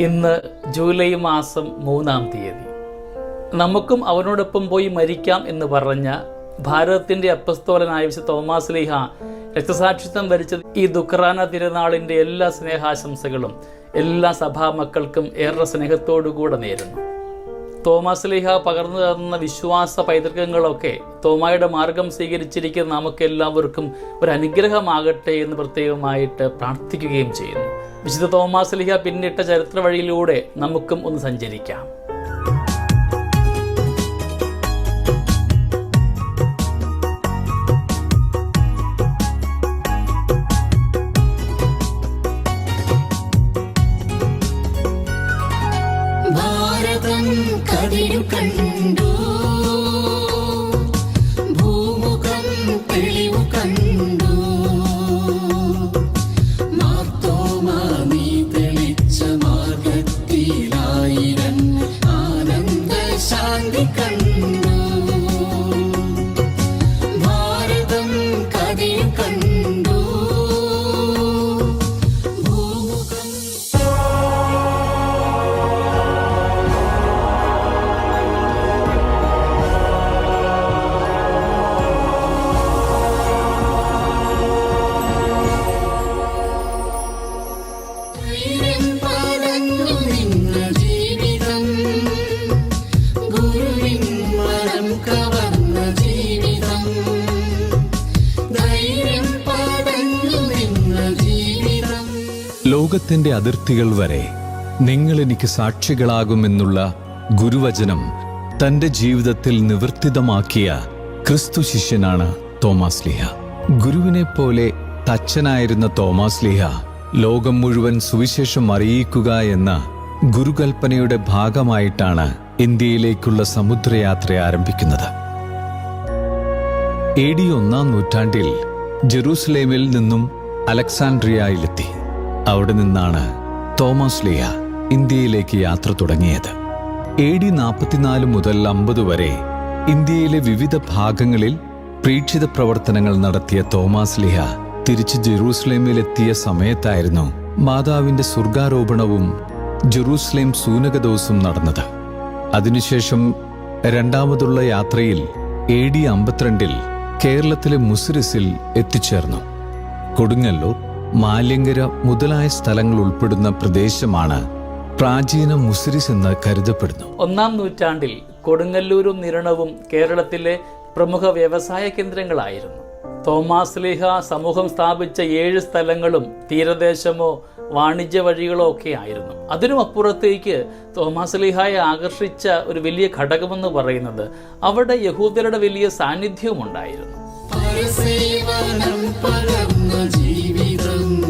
ഇന്ന് ജൂലൈ മാസം മൂന്നാം തീയതി. നമുക്കും അവനോടൊപ്പം പോയി മരിക്കാം എന്ന് പറഞ്ഞ ഭാരതത്തിന്റെ അപ്പസ്തോലനായ വിശുദ്ധ തോമാസ് ലീഹ രക്തസാക്ഷിത്വം വരിച്ച ഈ ദുഃഖറാന തിരുനാളിന്റെ എല്ലാ സ്നേഹാശംസകളും എല്ലാ സഭാമക്കൾക്കും ഏറെ സ്നേഹത്തോടുകൂടെ നേരുന്നു. തോമാസ് ലീഹ പകർന്നു തന്ന വിശ്വാസ പൈതൃകങ്ങളൊക്കെ തോമായുടെ മാർഗം സ്വീകരിച്ചിരിക്കുന്ന നമുക്കെല്ലാവർക്കും ഒരു അനുഗ്രഹമാകട്ടെ എന്ന് പ്രത്യേകമായിട്ട് പ്രാർത്ഥിക്കുകയും ചെയ്യുന്നു. വിശുദ്ധ തോമാസ് ലിഹ പിന്നിട്ട ചരിത്ര വഴിയിലൂടെ നമുക്കും ഒന്ന് സഞ്ചരിക്കാം. ലോകത്തിന്റെ അതിർത്തികൾ വരെ നിങ്ങൾ എനിക്ക് സാക്ഷികളാകുമെന്നുള്ള ഗുരുവചനം തന്റെ ജീവിതത്തിൽ നിവർത്തിതമാക്കിയ ക്രിസ്തു ശിഷ്യനാണ് തോമാസ് ലിഹ. ഗുരുവിനെ പോലെ തച്ചനായിരുന്ന തോമാസ് ലിഹ ലോകം മുഴുവൻ സുവിശേഷം അറിയിക്കുക എന്ന ഗുരുകൽപ്പനയുടെ ഭാഗമായിട്ടാണ് ഇന്ത്യയിലേക്കുള്ള സമുദ്രയാത്ര ആരംഭിക്കുന്നത്. എ ഡി ഒന്നാം നൂറ്റാണ്ടിൽ ജെറൂസലേമിൽ നിന്നും അലക്സാൻഡ്രിയയിലെത്തി അവിടെ നിന്നാണ് തോമസ് ലിയ ഇന്ത്യയിലേക്ക് യാത്ര തുടങ്ങിയത്. എ ഡി നാൽപ്പത്തിനാല് മുതൽ അമ്പത് വരെ ഇന്ത്യയിലെ വിവിധ ഭാഗങ്ങളിൽ പ്രീക്ഷിത പ്രവർത്തനങ്ങൾ നടത്തിയ തോമസ് ലിഹ തിരിച്ച് ജെറൂസലേമിലെത്തിയ സമയത്തായിരുന്നു മാതാവിന്റെ സ്വർഗാരോപണവും ജെറൂസലേം സൂനകദോസും നടന്നത്. അതിനുശേഷം രണ്ടാമതുള്ള യാത്രയിൽ എ ഡി അമ്പത്തിരണ്ടിൽ കേരളത്തിലെ മുസിരിസിൽ എത്തിച്ചേർന്നു. കൊടുങ്ങല്ലൂർ മാലിങ്കര മുതലായ സ്ഥലങ്ങൾ ഉൾപ്പെടുന്ന പ്രദേശമാണ് പ്രാചീന മുസിരിസ് എന്ന് കരുതപ്പെടുന്നു. ഒന്നാം നൂറ്റാണ്ടിൽ കൊടുങ്ങല്ലൂരും നിരണവും കേരളത്തിലെ പ്രമുഖ വ്യവസായ കേന്ദ്രങ്ങളായിരുന്നു. തോമാസ് ലീഹ സമൂഹം സ്ഥാപിച്ച ഏഴ് സ്ഥലങ്ങളും തീരദേശമോ വാണിജ്യ വഴികളോ ഒക്കെ ആയിരുന്നു. അതിനും അപ്പുറത്തേക്ക് തോമാസ് ലീഹായെ ആകർഷിച്ച ഒരു വലിയ ഘടകമെന്ന് പറയുന്നത് അവിടെ യഹൂദരുടെ വലിയ സാന്നിധ്യവും ഉണ്ടായിരുന്നു. പകർന്ന ജീവിതം.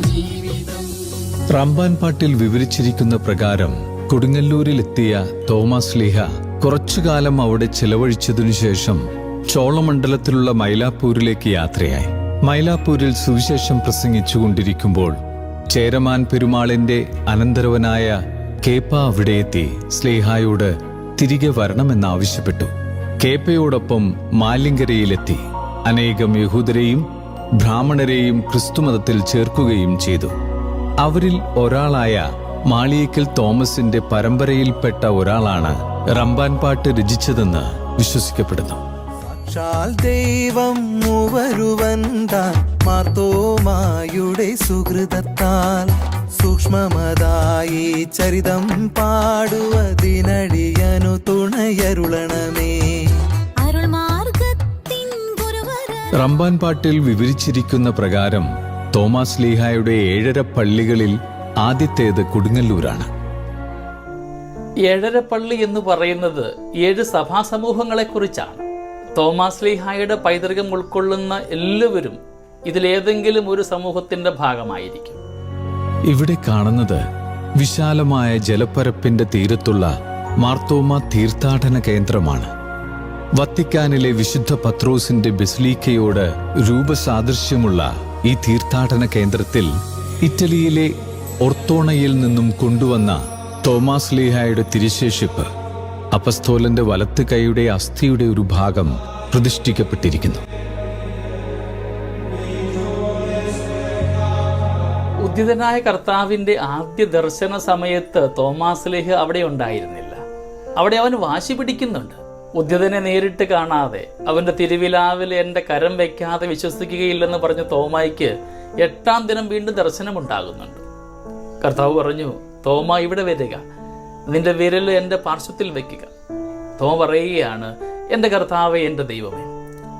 ജീവിതം. വിവരിച്ചിരിക്കുന്ന പ്രകാരം കൊടുങ്ങല്ലൂരിലെത്തിയ തോമസ് ലീഹ കുറച്ചുകാലം അവിടെ ചെലവഴിച്ചതിനു ശേഷം ചോളമണ്ഡലത്തിലുള്ള മൈലാപ്പൂരിലേക്ക് യാത്രയായി. മൈലാപ്പൂരിൽ സുവിശേഷം പ്രസംഗിച്ചുകൊണ്ടിരിക്കുമ്പോൾ ചേരമാൻ പെരുമാളിന്റെ അനന്തരവനായ കേപ്പ അവിടെയെത്തി സ്ലേഹായോട് തിരികെ വരണമെന്നാവശ്യപ്പെട്ടു. കേപ്പയോടൊപ്പം മാലിങ്കരയിലെത്തി അനേകം യഹൂദരെയും ബ്രാഹ്മണരെയും ക്രിസ്തുമതത്തിൽ ചേർക്കുകയും ചെയ്തു. അവരിൽ ഒരാളായ മാളിയേക്കൽ തോമസിന്റെ പരമ്പരയിൽപ്പെട്ട ഒരാളാണ് റമ്പാൻപാട്ട് രചിച്ചതെന്ന് വിശ്വസിക്കപ്പെടുന്നു. ദൈവം സുഹൃതത്താൽ സൂക്ഷ്മമതായി ചരിതം പാടുവതിനടിയനു ഗുരുവര റമ്പാൻപാട്ടിൽ വിവരിച്ചിരിക്കുന്ന പ്രകാരം തോമസ് ലീഹായുടെ ഏഴര പള്ളികളിൽ ആദ്യത്തേത് കൊടുങ്ങല്ലൂരാണ്. ഏഴര പള്ളി എന്ന് പറയുന്നത് ഏഴ് സഭാ സമൂഹങ്ങളെക്കുറിച്ചാണ് തോമസ് ലീഹായുടെ പൈതൃകം ഉൾക്കൊള്ളുന്ന എല്ലാവരും ഇതിലേതെങ്കിലും ഒരു സമൂഹത്തിന്റെ ഭാഗമായിരിക്കും. ഇവിടെ കാണുന്നത് വിശാലമായ ജലപ്പരപ്പിന്റെ തീരത്തുള്ള മാർത്തോമ തീർത്ഥാടന കേന്ദ്രമാണ്. വത്തിക്കാനിലെ വിശുദ്ധ പത്രോസിന്റെ ബെസ്ലീക്കയോട് രൂപസാദൃശ്യമുള്ള ഈ തീർത്ഥാടന കേന്ദ്രത്തിൽ ഇറ്റലിയിലെ ഒർത്തോണയിൽ നിന്നും കൊണ്ടുവന്ന തോമാസ് ലീഹായുടെ തിരിശേഷിപ്പ് അപസ്തോലന്റെ വലത്ത് കൈയുടെ അസ്ഥിയുടെ ഒരു ഭാഗം പ്രതിഷ്ഠിക്കപ്പെട്ടിരിക്കുന്നു. ഉദ്ധിതനായ കർത്താവിന്റെ ആദ്യ ദർശന സമയത്ത് തോമാസ് ലേഹ് അവിടെ ഉണ്ടായിരുന്നില്ല. അവിടെ അവൻ വാശി പിടിക്കുന്നുണ്ട്. ഉദ്ധിതനെ നേരിട്ട് കാണാതെ അവന്റെ തിരുവിലാവിൽ എന്റെ കരം വയ്ക്കാതെ വിശ്വസിക്കുകയില്ലെന്ന് പറഞ്ഞ തോമായിക്ക് എട്ടാം ദിനം വീണ്ടും ദർശനമുണ്ടാകുന്നുണ്ട്. കർത്താവ് പറഞ്ഞു തോമ ഇവിടെ വരിക. നിന്റെ വിരൽ എന്റെ പാർശ്വത്തിൽ വയ്ക്കുക തോമ പറയുകയാണ് എന്റെ കർത്താവ് എന്റെ ദൈവമേ.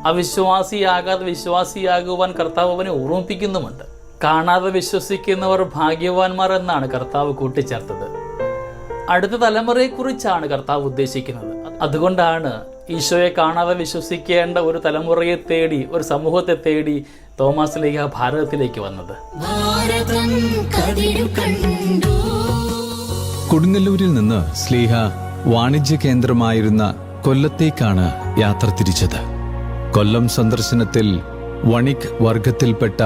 അവിശ്വാസിയാകാതെ വിശ്വാസിയാകുവാൻ കർത്താവ് അവനെ ഓർമ്മിപ്പിക്കുന്നുമുണ്ട്. കാണാതെ വിശ്വസിക്കുന്നവർ ഭാഗ്യവാന്മാർ എന്നാണ് കർത്താവ് കൂട്ടിച്ചേർത്തത്. അടുത്ത തലമുറയെക്കുറിച്ചാണ് കർത്താവ് ഉദ്ദേശിക്കുന്നത്. അതുകൊണ്ടാണ് ഈശോയെ കാണാതെ വിശ്വസിക്കേണ്ട ഒരു തലമുറയെ തേടി ഒരു സമൂഹത്തെ തേടി തോമസ് ലീഗ ഭാരതത്തിലേക്ക് വന്നത്. കൊടുങ്ങല്ലൂരിൽ നിന്ന് സ്ലീഹ വാണിജ്യ കേന്ദ്രമായിരുന്ന കൊല്ലത്തേക്കാണ് യാത്ര തിരിച്ചത്. കൊല്ലം സന്ദർശനത്തിൽ വണിക് വർഗത്തിൽപ്പെട്ട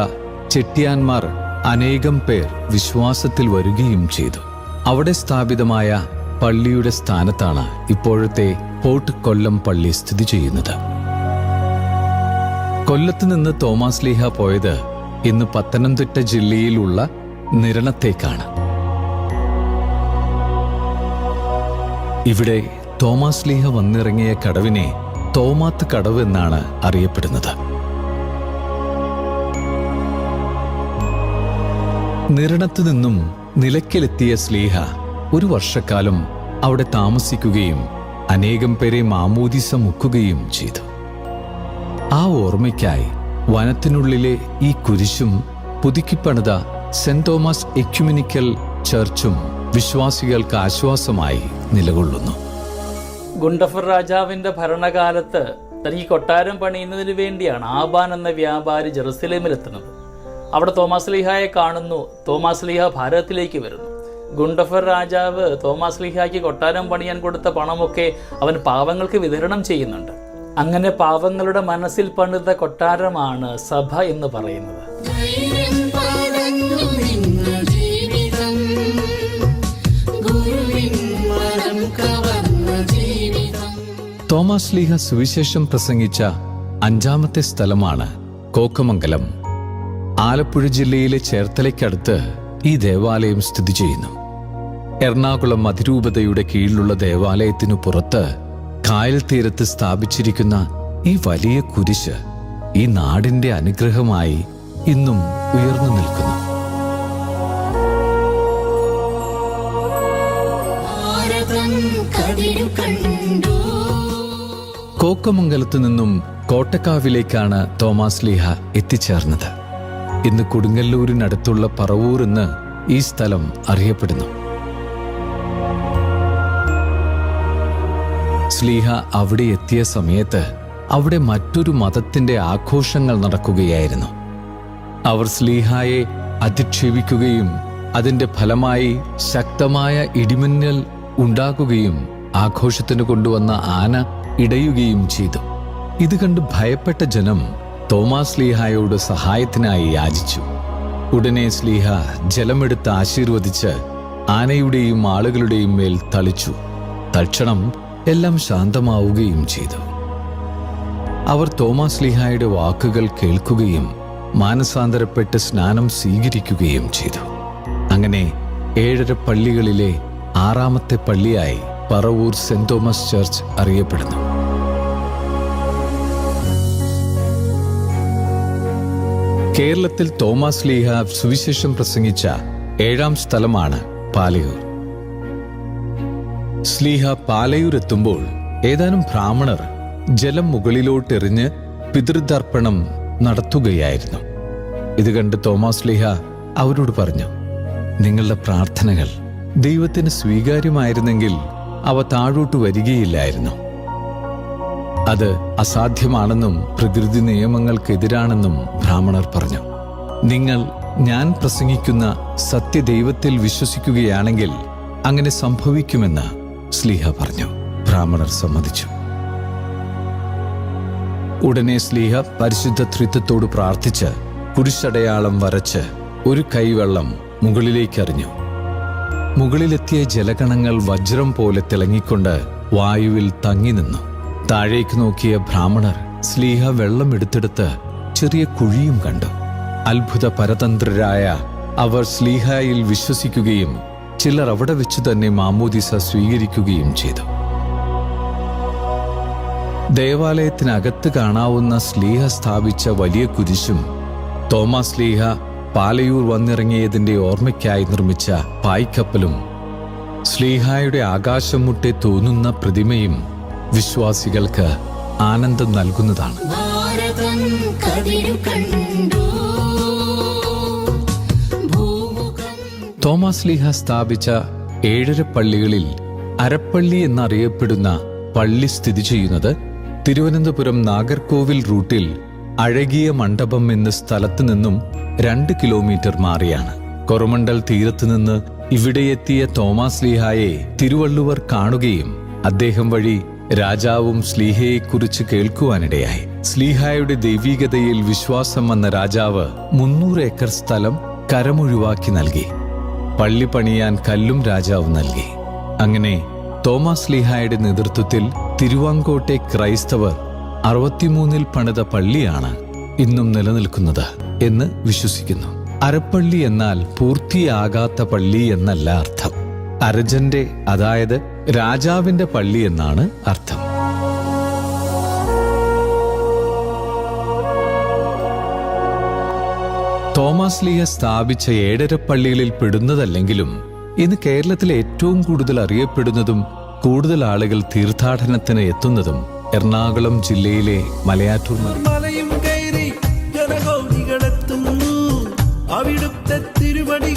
ചെട്ടിയാന്മാർ അനേകം പേർ വിശ്വാസത്തിൽ വരികയും ചെയ്തു. അവിടെ സ്ഥാപിതമായ പള്ളിയുടെ സ്ഥാനത്താണ് ഇപ്പോഴത്തെ പോർട്ട് കൊല്ലം പള്ളി സ്ഥിതി ചെയ്യുന്നത്. കൊല്ലത്ത് നിന്ന് തോമാസ് ലീഹ പോയത് ഇന്ന് പത്തനംതിട്ട ജില്ലയിലുള്ള നിരണത്തേക്കാണ്. ഇവിടെ തോമാസ് ലീഹ വന്നിറങ്ങിയ കടവിനെ തോമാത്ത് കടവ് എന്നാണ് അറിയപ്പെടുന്നത്. നിരണത്തു നിന്നും നിലയ്ക്കലെത്തിയ സ്ലീഹ ഒരു വർഷക്കാലം അവിടെ താമസിക്കുകയും അനേകം പേരെ മാമോദിസ മുക്കുകയും ചെയ്തു. ആ ഓർമ്മയ്ക്കായി വനത്തിനുള്ളിലെ ഈ കുരിശും പുതുക്കിപ്പണിത സെന്റ് തോമസ് എക്യുമിനിക്കൽ ചർച്ചും വിശ്വാസികൾക്ക് ആശ്വാസമായി നിലകൊള്ളുന്നു. ഗുണ്ടഫർ രാജാവിന്റെ ഭരണകാലത്ത് തനിക്ക് കൊട്ടാരം പണിയുന്നതിന് വേണ്ടിയാണ് ആബാൻ എന്ന വ്യാപാരി ജെറുസലേമിലെത്തുന്നത്. അവിടെ തോമാസ് ലീഹായെ കാണുന്നു. തോമാസ് ലീഹ ഭാരതത്തിലേക്ക് വരുന്നു. ഗുണ്ടഫർ രാജാവ് തോമാസ് ലീഹായ്ക്ക് കൊട്ടാരം പണിയാൻ കൊടുത്ത പണമൊക്കെ അവൻ പാവങ്ങൾക്ക് വിതരണം ചെയ്യുന്നുണ്ട്. അങ്ങനെ പാവങ്ങളുടെ മനസ്സിൽ പണിത കൊട്ടാരമാണ് സഭ എന്ന് പറയുന്നത്. തോമസ് ലീഹ സുവിശേഷം പ്രസംഗിച്ച അഞ്ചാമത്തെ സ്ഥലമാണ് കോക്കമംഗലം. ആലപ്പുഴ ജില്ലയിലെ ചേർത്തലയ്ക്കടുത്ത് ഈ ദേവാലയം സ്ഥിതി ചെയ്യുന്നു. എറണാകുളം അതിരൂപതയുടെ കീഴിലുള്ള ദേവാലയത്തിനു പുറത്ത് കായൽ തീരത്ത് സ്ഥാപിച്ചിരിക്കുന്ന ഈ വലിയ കുരിശ് ഈ നാടിന്റെ അനുഗ്രഹമായി ഇന്നും ഉയർന്നു നിൽക്കുന്നു. കോക്കമംഗലത്തു നിന്നും കോട്ടക്കാവിലേക്കാണ് തോമാസ് ലീഹ എത്തിച്ചേർന്നത്. ഇന്ന് കൊടുങ്ങല്ലൂരിനടുത്തുള്ള പറവൂർ എന്ന് ഈ സ്ഥലം അറിയപ്പെടുന്നു. സ്ലീഹ അവിടെ എത്തിയ സമയത്ത് അവിടെ മറ്റൊരു മതത്തിന്റെ ആഘോഷങ്ങൾ നടക്കുകയായിരുന്നു. അവർ സ്ലീഹായെ അധിക്ഷേപിക്കുകയും അതിന്റെ ഫലമായി ശക്തമായ ഇടിമിന്നൽ ഉണ്ടാകുകയും ആഘോഷത്തിന് കൊണ്ടുവന്ന ആന ഇടയുകയും ചെയ്തു. ഇത് കണ്ട് ഭയപ്പെട്ട ജനം തോമാസ് ലീഹായോട് സഹായത്തിനായി യാചിച്ചു. ഉടനെ സ്ലീഹ ജലമെടുത്ത് ആശീർവദിച്ച് ആനയുടെയും ആളുകളുടെയും മേൽ തളിച്ചു. തൽക്ഷണം എല്ലാം ശാന്തമാവുകയും ചെയ്തു. അവർ തോമാസ് ലീഹായുടെ വാക്കുകൾ കേൾക്കുകയും മാനസാന്തരപ്പെട്ട് സ്നാനം സ്വീകരിക്കുകയും ചെയ്തു. അങ്ങനെ ഏഴര പള്ളികളിലെ ആറാമത്തെ പള്ളിയായി പറവൂർ സെന്റ് തോമസ് ചർച്ച് അറിയപ്പെടുന്നു. കേരളത്തിൽ തോമസ് ലീഹ സുവിശേഷം പ്രസംഗിച്ച ഏഴാം സ്ഥലമാണ് പാലയൂർ. സ്ലീഹ പാലയൂർ എത്തുമ്പോൾ ഏതാനും ബ്രാഹ്മണർ ജലം മുകളിലോട്ടെറിഞ്ഞ് പിതൃതർപ്പണം നടത്തുകയായിരുന്നു. ഇത് കണ്ട് തോമസ് ലീഹ അവരോട് പറഞ്ഞു നിങ്ങളുടെ പ്രാർത്ഥനകൾ ദൈവത്തിന് സ്വീകാര്യമായിരുന്നെങ്കിൽ അവ താഴോട്ട് വരികയില്ലായിരുന്നു. അത് അസാധ്യമാണെന്നും പ്രകൃതി നിയമങ്ങൾക്കെതിരാണെന്നും ബ്രാഹ്മണർ പറഞ്ഞു. നിങ്ങൾ ഞാൻ പ്രസംഗിക്കുന്ന സത്യദൈവത്തിൽ വിശ്വസിക്കുകയാണെങ്കിൽ അങ്ങനെ സംഭവിക്കുമെന്ന് സ്ലീഹ പറഞ്ഞു. ബ്രാഹ്മണർ സമ്മതിച്ചു. ഉടനെ സ്ലീഹ പരിശുദ്ധ ത്രിത്വത്തോട് പ്രാർത്ഥിച്ച് കുരിശടയാളം വരച്ച് ഒരു കൈവെള്ളം മുകളിലേക്കറിഞ്ഞു. മുകളിലെത്തിയ ജലകണങ്ങൾ വജ്രം പോലെ തിളങ്ങിക്കൊണ്ട് വായുവിൽ തങ്ങി നിന്നു താഴേക്ക് നോക്കിയ ബ്രാഹ്മണർ സ്ലീഹ വെള്ളം എടുത്തെടുത്ത് ചെറിയ കുഴിയും കണ്ടു. അത്ഭുത പരതന്ത്രരായ അവർ സ്ലീഹായിൽ വിശ്വസിക്കുകയും ചിലർ അവിടെ വെച്ച് തന്നെ മാമോദിസ സ്വീകരിക്കുകയും ചെയ്തു. ദേവാലയത്തിനകത്ത് കാണാവുന്ന സ്ലീഹ സ്ഥാപിച്ച വലിയ കുരിശും തോമസ് ലീഹ പാലയൂർ വന്നിറങ്ങിയതിന്റെ ഓർമ്മയ്ക്കായി നിർമ്മിച്ച പായ്ക്കപ്പലും സ്ലീഹായുടെ ആകാശം മുട്ടെ തോന്നുന്ന പ്രതിമയും വിശ്വാസികൾക്ക് ആനന്ദം നൽകുന്നതാണ്. തോമസ് ലീഹ സ്ഥാപിച്ച ഏഴര പള്ളികളിൽ അരപ്പള്ളി എന്നറിയപ്പെടുന്ന പള്ളി സ്ഥിതി ചെയ്യുന്നത് തിരുവനന്തപുരം നാഗർകോവിൽ റൂട്ടിൽ അഴകിയ മണ്ഡപം എന്ന സ്ഥലത്ത് നിന്നും രണ്ട് കിലോമീറ്റർ മാറിയാണ്. കൊറമണ്ഡൽ തീരത്ത് നിന്ന് ഇവിടെയെത്തിയ തോമസ് ലീഹായെ തിരുവള്ളുവർ കാണുകയും അദ്ദേഹം വഴി രാജാവും സ്ലീഹയെക്കുറിച്ച് കേൾക്കുവാനിടയായി. സ്ലീഹായുടെ ദൈവീകതയിൽ വിശ്വാസം വന്ന രാജാവ് മുന്നൂറ് ഏക്കർ സ്ഥലം കരമൊഴിവാക്കി നൽകി. പള്ളി പണിയാൻ കല്ലും രാജാവ് നൽകി. അങ്ങനെ തോമസ് ലീഹായുടെ നേതൃത്വത്തിൽ തിരുവാങ്കോട്ടെ ക്രൈസ്തവർ അറുപത്തിമൂന്നിൽ പണിത പള്ളിയാണ് ഇന്നും നിലനിൽക്കുന്നത് എന്ന് വിശ്വസിക്കുന്നു. അരപ്പള്ളി എന്നാൽ പൂർത്തിയാകാത്ത പള്ളി എന്നല്ല അർത്ഥം. അരജന്റെ അതായത് രാജാവിന്റെ പള്ളി എന്നാണ് അർത്ഥം. തോമസ് ലിയ സ്ഥാപിച്ച ഏഴര പള്ളികളിൽ പെടുന്നതല്ലെങ്കിലും ഇന്ന് കേരളത്തിൽ ഏറ്റവും കൂടുതൽ അറിയപ്പെടുന്നതും കൂടുതൽ ആളുകൾ തീർത്ഥാടനത്തിന് എത്തുന്നതും എറണാകുളം ജില്ലയിലെ മലയാറ്റൂർ മല മലയും കയറി ജനകോടികളെത്തുന്നു അവിടുത്തെ തിരുവടി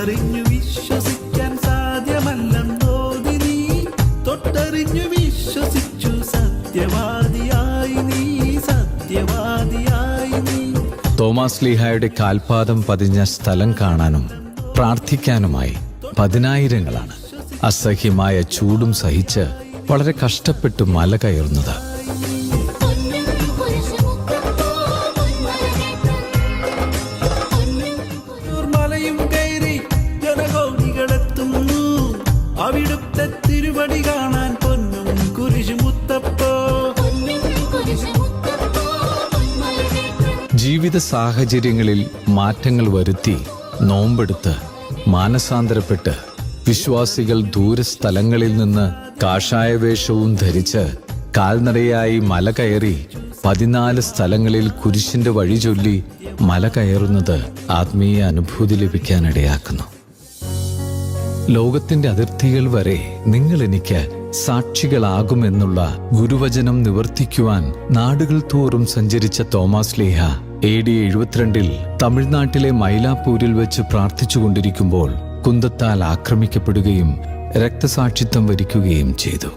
കേട്ടറിഞ്ഞു വിശ്വസിക്കാൻ സാധ്യമല്ലെന്നോതി നീ തൊട്ടറിഞ്ഞു വിശ്വസിച്ചു സത്യവാദിയായി നീ സത്യവാദിയായി നീ. തോമസ് ലീഹായുടെ കാൽപാദം പതിഞ്ഞ സ്ഥലം കാണാനും പ്രാർത്ഥിക്കാനുമായി പതിനായിരങ്ങളാണ് അസഹ്യമായ ചൂടും സഹിച്ച് വളരെ കഷ്ടപ്പെട്ടു മല കയറുന്നത്. ജീവിത സാഹചര്യങ്ങളിൽ മാറ്റങ്ങൾ വരുത്തി നോമ്പെടുത്ത് മാനസാന്തരപ്പെട്ട് വിശ്വാസികൾ ദൂരസ്ഥലങ്ങളിൽ നിന്ന് കാഷായ വേഷവും ധരിച്ച് കാൽനടയായി മല കയറി പതിനാല് സ്ഥലങ്ങളിൽ കുരിശിന്റെ വഴി ചൊല്ലി മല കയറുന്നത് ആത്മീയ അനുഭൂതി ലഭിക്കാനിടയാക്കുന്നു. ലോകത്തിന്റെ അതിർത്തികൾ വരെ നിങ്ങൾ എനിക്ക് സാക്ഷികളാകുമെന്നുള്ള ഗുരുവചനം നിവർത്തിക്കുവാൻ നാടുകൾ തോറും സഞ്ചരിച്ച തോമസ് ലീഹ എ ഡി എഴുപത്തിരണ്ടിൽ തമിഴ്നാട്ടിലെ മൈലാപ്പൂരിൽ വെച്ച് പ്രാർത്ഥിച്ചുകൊണ്ടിരിക്കുമ്പോൾ കുന്തത്താൽ ആക്രമിക്കപ്പെടുകയും രക്തസാക്ഷിത്വം വരിക്കുകയും ചെയ്തു.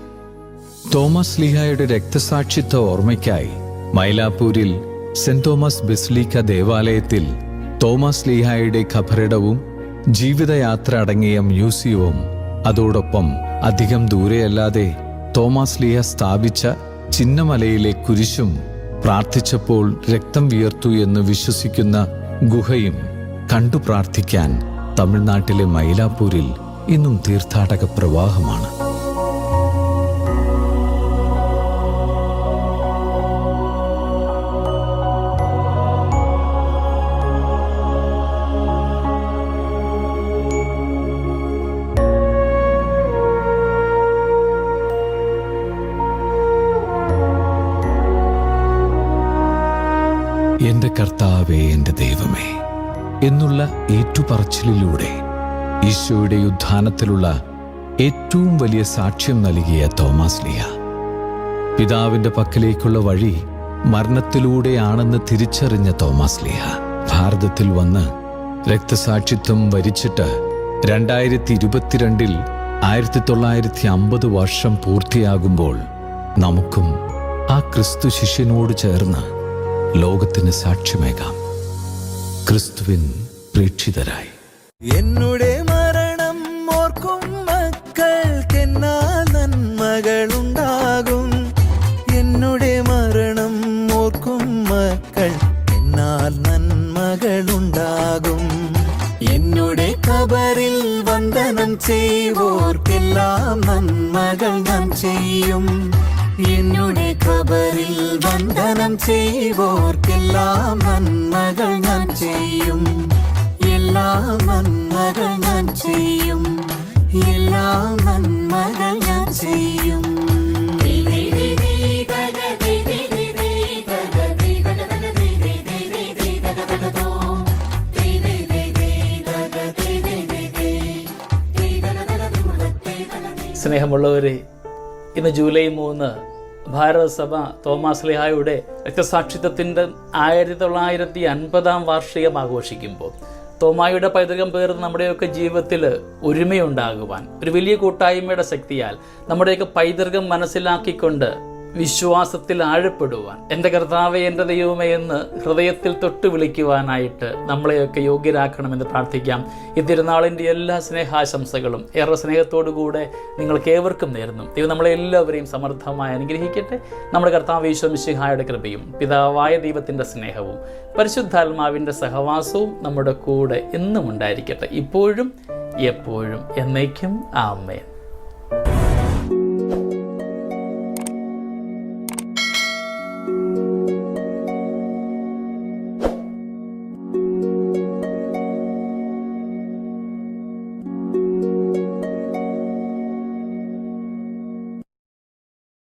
തോമസ് ലീഹായുടെ രക്തസാക്ഷിത്വ ഓർമ്മയ്ക്കായി മൈലാപ്പൂരിൽ സെന്റ് തോമസ് ബെസ്ലീക്ക ദേവാലയത്തിൽ തോമസ് ലീഹായുടെ ഖബറിടവും ജീവിതയാത്ര അടങ്ങിയ മ്യൂസിയവും അതോടൊപ്പം അധികം ദൂരെയല്ലാതെ തോമസ് ലീഹ സ്ഥാപിച്ച ചിന്നമലയിലെ കുരിശും പ്രാർത്ഥിച്ചപ്പോൾ രക്തം വിയർത്തു എന്ന് വിശ്വസിക്കുന്ന ഗുഹയും കണ്ടു പ്രാർത്ഥിക്കാൻ തമിഴ്നാട്ടിലെ മൈലാപ്പൂരിൽ ഇന്നും തീർത്ഥാടക പ്രവാഹമാണ്. കർത്താവേ എന്റെ ദൈവമേ എന്നുള്ള ഏറ്റുപറച്ചിലൂടെ ഈശോയുടെ ഉദ്ധാനത്തിലുള്ള ഏറ്റവും വലിയ സാക്ഷ്യം നൽകിയ തോമസ് ലിയ. പിതാവിന്റെ പക്കലേക്കുള്ള വഴി മരണത്തിലൂടെയാണെന്ന് തിരിച്ചറിഞ്ഞ തോമസ് ലിയ ഭാരതത്തിൽ വന്ന് രക്തസാക്ഷിത്വം വരിച്ചിട്ട് രണ്ടായിരത്തി ഇരുപത്തിരണ്ടിൽ ആയിരത്തി തൊള്ളായിരത്തി അമ്പത് വർഷം പൂർത്തിയാകുമ്പോൾ നമുക്കും ആ ക്രിസ്തു ശിഷ്യനോട് ചേർന്ന് ലോകത്തിന് സാക്ഷ്യമേകാം. ക്രിസ്തുവിൻ പ്രേക്ഷിതരായി. എന്നുടെ മരണം ഓർക്കും മക്കൾക്കെന്നാൽ നന്മകളുണ്ടാകും. എന്നുടെ മരണം ഓർക്കും മക്കൾ എന്നാൽ നന്മകളുണ്ടാകും. എന്നുടെ കബറിൽ വന്ദനം ചെയ്വോർക്കെല്ലാം നന്മകൾ നാം ചെയ്യും. എന്നുടെ കബറിൽ വന്ദനം ചെയ്യുവോർക്കെല്ലാം നന്മകൾ ഞാൻ ചെയ്യും. എല്ലാ നന്മകൾ ഞാൻ ചെയ്യും. എല്ലാ നന്മകൾ ഞാൻ ചെയ്യും. സ്നേഹമുള്ളവരെ ഇന്ന് ജൂലൈ മൂന്ന് ഭാരതസഭ തോമസ് ലിഹായുടെ രക്തസാക്ഷിത്വത്തിന്റെ ആയിരത്തി തൊള്ളായിരത്തി അൻപതാം വാർഷികം ആഘോഷിക്കുമ്പോൾ തോമായുടെ പൈതൃകം പേർന്ന് നമ്മുടെയൊക്കെ ജീവിതത്തിൽ ഒരുമയുണ്ടാകുവാൻ ഒരു വലിയ കൂട്ടായ്മയുടെ ശക്തിയാൽ നമ്മുടെയൊക്കെ പൈതൃകം മനസ്സിലാക്കിക്കൊണ്ട് വിശ്വാസത്തിൽ ആഴപ്പെടുവാൻ. എന്റെ കർത്താവെ എന്റെ ദൈവമേ എന്ന് ഹൃദയത്തിൽ തൊട്ട് വിളിക്കുവാനായിട്ട് നമ്മളെയൊക്കെ യോഗ്യരാക്കണമെന്ന് പ്രാർത്ഥിക്കാം. ഈ തിരുനാളിന്റെ എല്ലാ സ്നേഹാശംസകളും ഏറെ സ്നേഹത്തോടുകൂടെ നിങ്ങൾക്ക് ഏവർക്കും നേരുന്നു. ദൈവം നമ്മളെ എല്ലാവരെയും സമർത്ഥമായി അനുഗ്രഹിക്കട്ടെ. നമ്മുടെ കർത്താവ് ഈശ്വമിശിഹായുടെ കൃപയും പിതാവായ ദൈവത്തിന്റെ സ്നേഹവും പരിശുദ്ധാത്മാവിന്റെ സഹവാസവും നമ്മുടെ കൂടെ എന്നും ഉണ്ടായിരിക്കട്ടെ. ഇപ്പോഴും എപ്പോഴും എന്നേക്കും ആമേൻ.